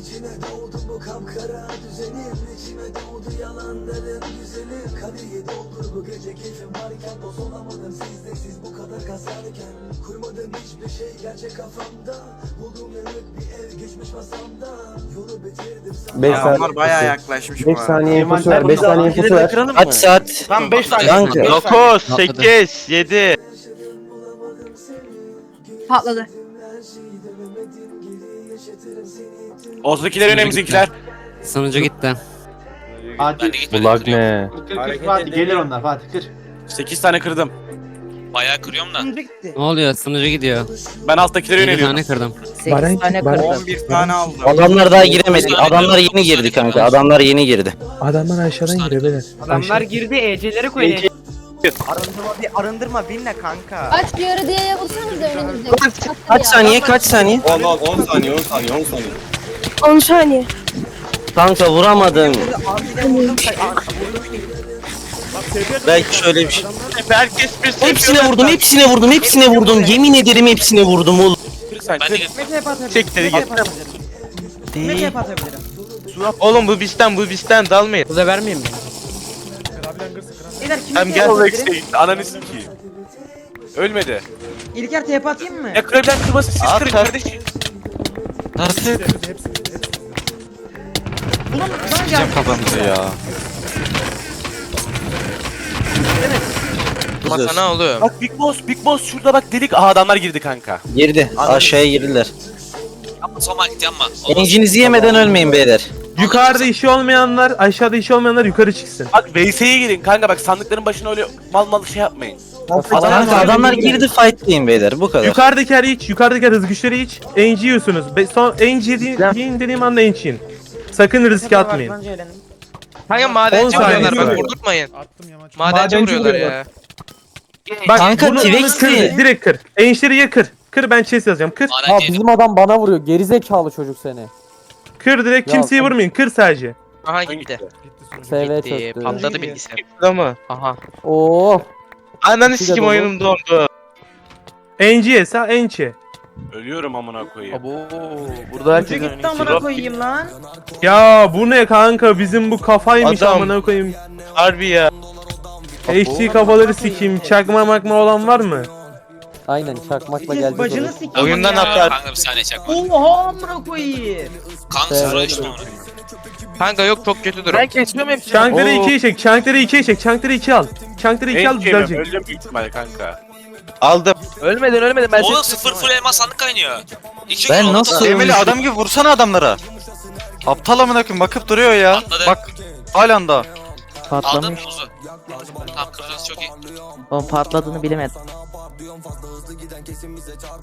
İçime doğdu bu kapkara düzenin İçime doğdu yalanların güzeli Kadehi doldur bu gece keyfim varken Doz olamadım sizde siz bu kadar kasarken Kurmadım hiçbir şey gerçek kafamda Buldum yanık bir ev geçmiş masamda Yolu bitirdim 5 Ya saniye. onlar bayağı yaklaşmış 5 bu arada. saniye infosu ver. 5 saniye infosu ver. Kaç saat? Lan 5 tane. Kanka. 9, 8, 7. Patladı. Ortadakiler önemli bizimkiler. Sonucu gitti. Fatih. Bu lag ne? Kır kır kır Fatih. Gelir onlar Fatih kır. 8 tane kırdım. Bayağı kırıyorum da. Ne oluyor? Sonucu gidiyor. Ben alttakilere 7 yöneliyorum. tane kırdım. 8 tane kırdım. 11 tane aldım. Adamlar daha giremedi. Adamlar yeni girdi kanka. Adamlar yeni girdi. Adamlar aşağıdan giriyor beyler. Adamlar girdi EC'leri koyun. Arındırma bir arındırma binle kanka. Aç yarı diye vursanız da önünüzde. Kaç saniye? Kaç saniye? 10 10 10 saniye 10 saniye 10 saniye. 10 saniye. Kanka vuramadım. Belki şöyle bir şey. Herkes bir Hepsine vurdum, hepsine vurdum, hepsine vurdum. Yemin ederim hepsine vurdum oğlum. Ben de kır. Siktir git. Değil. Oğlum bu bizden bu bizden dalmayın. Size vermeyeyim mi? Hem gel. Eksiğe gitti. Ananı sikeyim. Ölmedi. İlker TP atayım mı? Ya kırabilen kırması siz kırın kardeşim. Artık. Sikeceğim kafamızı ya. Masana oluyor. Bak Big Boss, Big Boss şurada bak delik. Aha adamlar girdi kanka. Girdi. Aşağıya girdiler. Yapma Soma gitti yapma. Olmaz. Encinizi yemeden ölmeyin beyler. Yukarıda işi olmayanlar, aşağıda işi olmayanlar yukarı çıksın. Bak VS'ye girin kanka bak sandıkların başına öyle mal mal şey yapmayın. Kanka adamlar girdi fightlayın beyler. Bu kadar. Yukarıdakiler iç, yukarıdakiler hız güçleri iç. Enci yiyorsunuz. Be son enci yiyin dediğim anda enci yiyin. Sakın riske atmayın. Kanka 10 madenci saniye vuruyorlar bak sonra. vurdurtmayın. Madenci vuruyorlar ya. Bak Kanka, bunu, bunu T-Rex kır, değil. direkt kır. Ençleri ya kır. Kır ben chest yazacağım. Kır. Madenci. adam bana vuruyor. Gerizekalı çocuk seni. Kır direkt Ya, kimseyi vurmayın. Kır sadece. Aha gitti. SV Gitti. Patladı bilgisayar. mı? Aha. Oo. Ananı Bir de sikim dolu. oyunum dondu. Enciye sağ ençi. Ölüyorum amına koyayım. Burada herkes gitti amına koyayım lan. Ya bu ne kanka bizim bu kafaymış Adam. amına koyayım. Harbi ya. HD kafaları sikeyim. Çakma makma olan var mı? Aynen çakmakla geldi. Bacını sikeyim Oyundan ya. atlar. Kanka bir saniye çakma. Oha amına koyayım. Kanka Evet. düştüm onu. Kanka yok çok kötü durum. Ben kesiyorum hepsini. Çankları Oo. 2'ye çek. Çankları 2'ye çek. Çankları 2 al. Çankları 2 al düzelecek. öleceğim büyük ihtimalle kanka. Aldım. Ölmedin ölmedin ben Oğlum sıfır full elmas sandık kaynıyor. İki Ben nasıl oldu. Emeli adam gibi vursana adamlara. Aptal amına koyayım bakıp duruyor ya. Patladı. Bak halen daha. Aldın muzu. Tamam kıracağız çok iyi. Patladığını bilemedim. Diyorum fazla hızlı giden kesin bize çarpar.